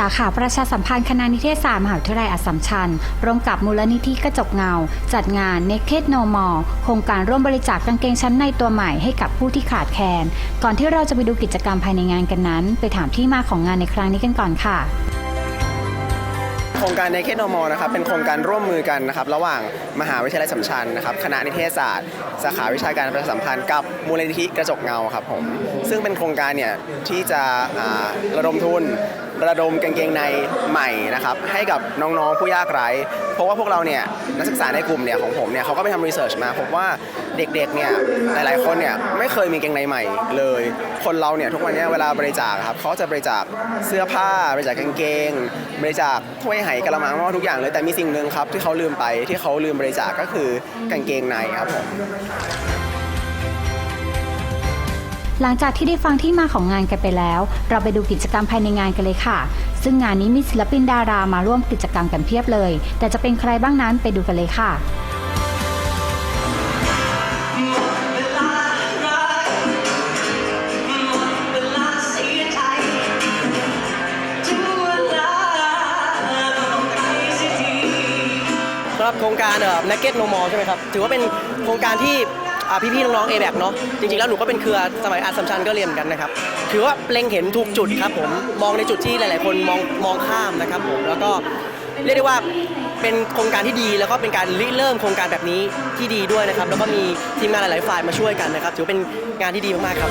สาขาประชาสัมพันธ์คณะนิเทศศาสตร์มหาวิทยาลัยอัสสัมชัญร่วมกับมูลนิธิกระจกเงา จัดงาน Naked No More โครงการร่วมบริจาคกางเกงชั้นในตัวใหม่ให้กับผู้ที่ขาดแคลน ก่อนที่เราจะไปดูกิจกรรมภายในงานกันนั้น ไปถามที่มาของงานในครั้งนี้กันก่อนค่ะโครงการในเคโนมอนะครับเป็นโครงการร่วมมือกันนะครับระหว่างมหาวิทยาลัยสัมชัญนะครับคณะนิเทศศาสตร์ สาขาวิชาการประชาสัมพันธ์กับมูลนิธิกระจกเงาครับผมซึ่งเป็นโครงการเนี่ยที่จะระดมทุน ระดมกางเกงในใหม่นะครับให้กับน้องๆผู้ยากไร้เพราะว่าพวกเราเนี่ยนักศึกษาในกลุ่มเนี่ยของผมเนี่ยเขาก็ไปทำรีเสิร์ชมาพบว่าเด็กๆเนี่ยหลายๆคนเนี่ยไม่เคยมีกางเกงในใหม่เลย คนเราเนี่ยทุกวันนี้เวลาบริจาคครับเขาจะบริจาคเสื้อผ้าบริจาคกางเกง บริจาคถ้วยไหกระมังหม้อทุกอย่างเลยแต่มีสิ่งหนึ่งครับที่เขาลืมไปที่เขาลืมบริจาคก็คือกางเกงในครับผม หลังจากที่ได้ฟังที่มาของงานกันไปแล้ว เราไปดูกิจกรรมภายในงานกันเลยค่ะ ซึ่งงานนี้มีศิลปินดารามาร่วมกิจกรรมกันเพียบเลย แต่จะเป็นใครบ้างนั้นไปดูกันเลยค่ะสำหรับโครงการเอ่อ Naked No More ใช่ไหมครับ ถือว่าเป็นโครงการที่ พี่ๆน้องๆเอแบกเนาะจริงๆแล้วหนูก็เป็นเครือสมัยอาสัมชันก็เรียนเหมือนกันนะครับถือว่าเล็งเห็นถูกจุดครับผมมองในจุดที่หลาย ๆ คนมองมองข้ามนะครับผมแล้วก็เรียกได้ว่าเป็นโครงการที่ดีแล้วก็เป็นการริเริ่มโครงการแบบนี้ที่ดีด้วยนะครับ แล้วก็มีทีมงานหลาย ๆ ฝ่ายมาช่วยกันนะครับถือเป็นงานที่ดีมากๆครับ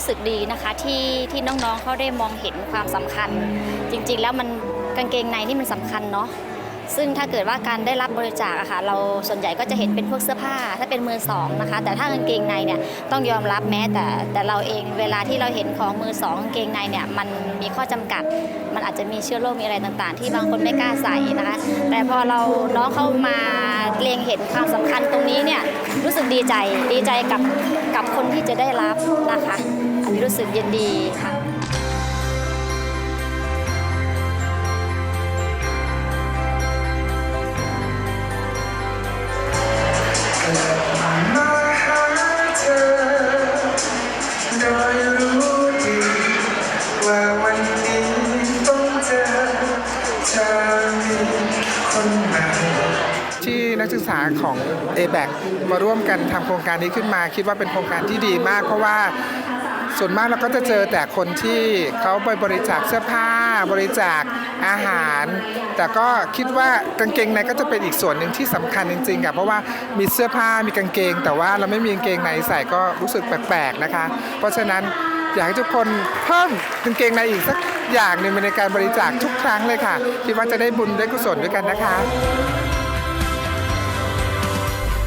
รู้สึกดีนะคะที่ที่น้องๆเขาได้มองเห็นความสำคัญ จริงๆ แล้วมันกางเกงในนี่มันสำคัญเนาะซึ่งถ้าเกิดว่าการได้รับบริจาคอะค่ะเราส่วนใหญ่ก็จะเห็นเป็นพวกเสื้อผ้า ถ้าเป็นมือสองนะคะ แต่ถ้ากางเกงในเนี่ยต้องยอมรับแม้แต่แต่เราเองเวลาที่เราเห็นของมือสองกางเกงในเนี่ยมันมีข้อจำกัด มันอาจจะมีเชื้อโรคมีอะไรต่างๆ ที่บางคนไม่กล้าใส่นะคะ แต่พอเราน้องเข้ามาเล็งเห็นความสำคัญตรงนี้เนี่ยรู้สึกดีใจดีใจกับกับคนที่จะได้รับนะคะันรู้สึกยินดีค่ะที่นักศึกษาของ a b a c มาร่วมกันทำโครงการนี้ขึ้นมา คิดว่าเป็นโครงการที่ดีมาก เพราะว่า ส่วนมากเราก็จะเจอแต่คนที่เขาไปบริจาคเสื้อผ้า บริจาคอาหาร แต่ก็คิดว่ากางเกงในก็จะเป็นอีกส่วนหนึ่งที่สำคัญจริงๆค่ะเพราะว่ามีเสื้อผ้ามีกางเกง แต่ว่าเราไม่มีกางเกงในใส่ก็รู้สึกแปลกๆนะคะ เพราะฉะนั้นอยากให้ทุกคนเพิ่มกางเกงในอีกสักอย่างหนึ่งในการบริจาคทุกครั้งเลยค่ะคิดว่าจะได้บุญได้กุศลด้วยกันนะคะ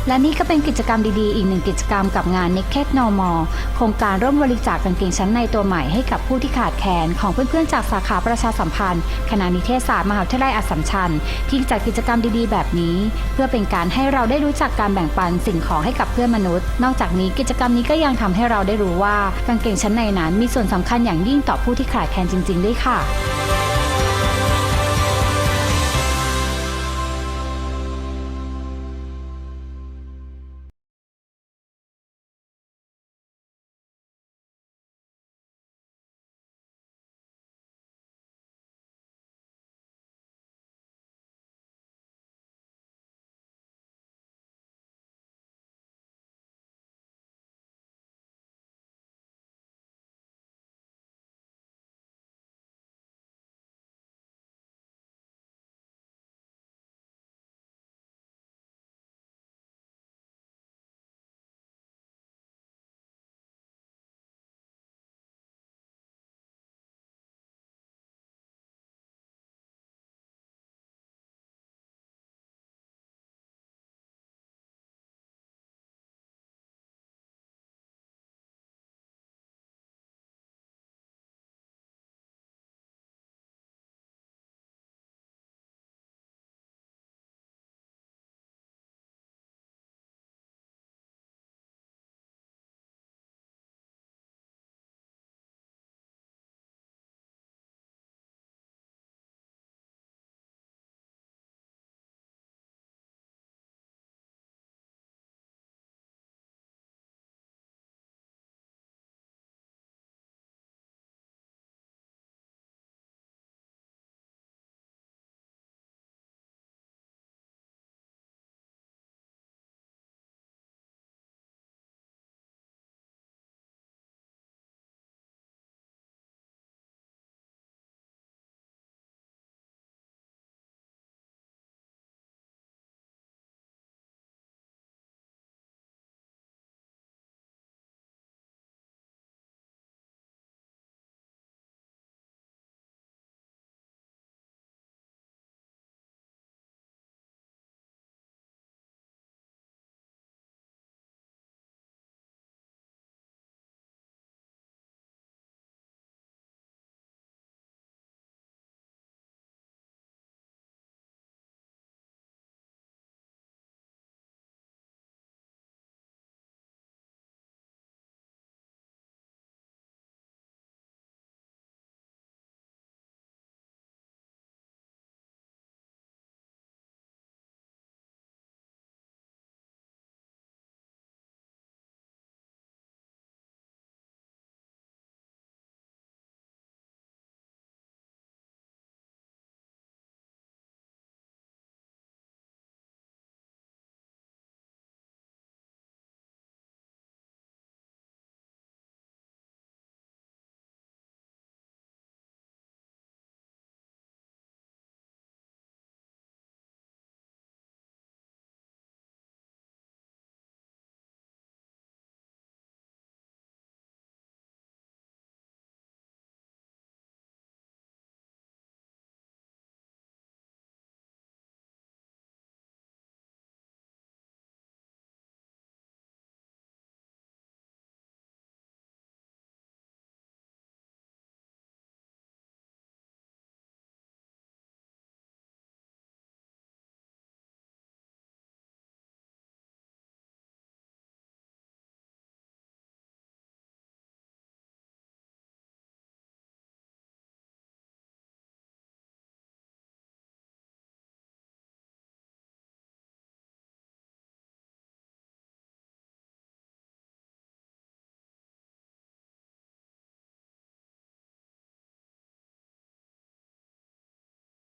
และนี่ก็เป็นกิจกรรมดีๆ อีกหนึ่งกิจกรรมกับงาน Naked No More โครงการร่วมบริจาคกางเกงชั้นในตัวใหม่ให้กับผู้ที่ขาดแคลนของเพื่อนๆจากสาขาประชาสัมพันธ์ คณะนิเทศศาสตร์มหาวิทยาลัยอัสสัมชัญที่จัดกิจกรรมดีๆ แบบนี้ เพื่อเป็นการให้เราได้รู้จักการแบ่งปันสิ่งของให้กับเพื่อนมนุษย์ นอกจากนี้กิจกรรมนี้ก็ยังทำให้เราได้รู้ว่ากางเกงชั้นในนั้นมีส่วนสำคัญอย่างยิ่งต่อผู้ที่ขาดแคลนจริง ๆ ด้วยค่ะ